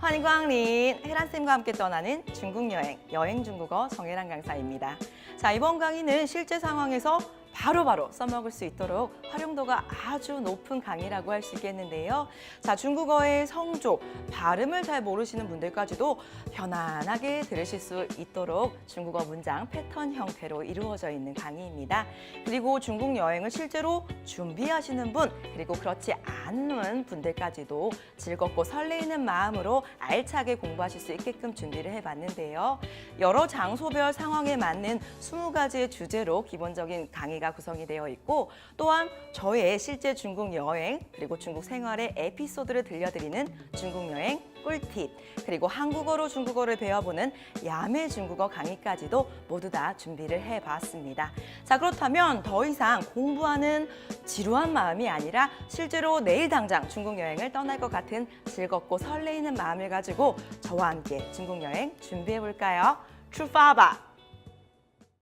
환희광린 혜란쌤과 함께 떠나는 중국 여행, 여행 중국어 정혜란 강사입니다. 자, 이번 강의는 실제 상황에서 바로바로 써먹을 수 있도록 활용도가 아주 높은 강의라고 할 수 있겠는데요. 자, 중국어의 성조, 발음을 잘 모르시는 분들까지도 편안하게 들으실 수 있도록 중국어 문장 패턴 형태로 이루어져 있는 강의입니다. 그리고 중국 여행을 실제로 준비하시는 분, 그리고 그렇지 않은 분들까지도 즐겁고 설레이는 마음으로 알차게 공부하실 수 있게끔 준비를 해봤는데요. 여러 장소별 상황에 맞는 20가지의 주제로 기본적인 강의 가 구성이 되어 있고 또한 저의 실제 중국 여행 그리고 중국 생활의 에피소드를 들려드리는 중국 여행 꿀팁 그리고 한국어로 중국어를 배워보는 야매 중국어 강의까지도 모두 다 준비를 해봤습니다. 자 그렇다면 더 이상 공부하는 지루한 마음이 아니라 실제로 내일 당장 중국 여행을 떠날 것 같은 즐겁고 설레이는 마음을 가지고 저와 함께 중국 여행 준비해 볼까요? 출发吧!